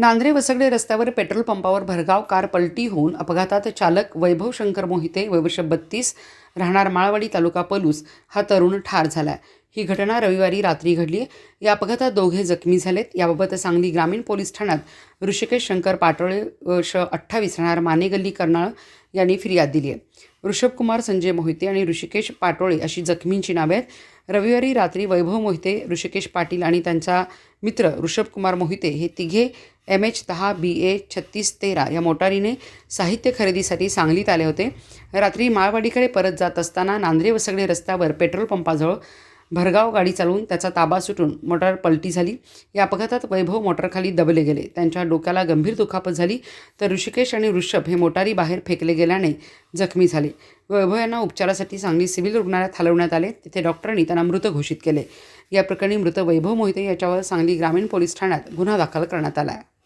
नांद्रे वसगडे रस्त्यावर पेट्रोल पंपावर भरगाव कार पलटी होऊन अपघातात चालक वैभव शंकर मोहिते वयवर्ष बत्तीस राहणार माळवाडी तालुका पलूस हा तरुण ठार झाला ही घटना रविवारी रात्री घडली. या अपघातात दोघे जखमी झालेत. याबाबत सांगली ग्रामीण पोलीस ठाण्यात ऋषिकेश शंकर पाटोळे वर्ष अठ्ठावीस राहणार मानेगल्ली कर्नाळ यांनी फिर्याद दिली आहे. ऋषभकुमार संजय मोहिते आणि ऋषिकेश पाटोळे अशी जखमींची नावे आहेत. रविवारी रात्री वैभव मोहिते ऋषिकेश पाटील आणि त्यांचा मित्र ऋषभकुमार मोहिते हे तिघे एम एच दहा बी ए छत्तीस तेरा या मोटारीने साहित्य खरेदीसाठी सांगलीत आले होते. रात्री माळवाडीकडे परत जात असताना नांद्रे वसगडे रस्त्यावर पेट्रोल पंपाजवळ भरगाव गाडी चालवून त्याचा ताबा सुटून मोटार पलटी झाली. या अपघातात वैभव मोटारखाली दबले गेले. त्यांच्या डोक्याला गंभीर दुखापत झाली. तर ऋषिकेश आणि ऋषभ हे मोटारी बाहेर फेकले गेल्याने जखमी झाले. वैभव यांना उपचारासाठी सांगली सिव्हिल रुग्णालयात हलवण्यात आले. तिथे डॉक्टरांनी त्यांना मृत घोषित केले. या प्रकरणी मृत वैभव मोहिते याच्यावर सांगली ग्रामीण पोलीस ठाण्यात गुन्हा दाखल करण्यात आला. आहे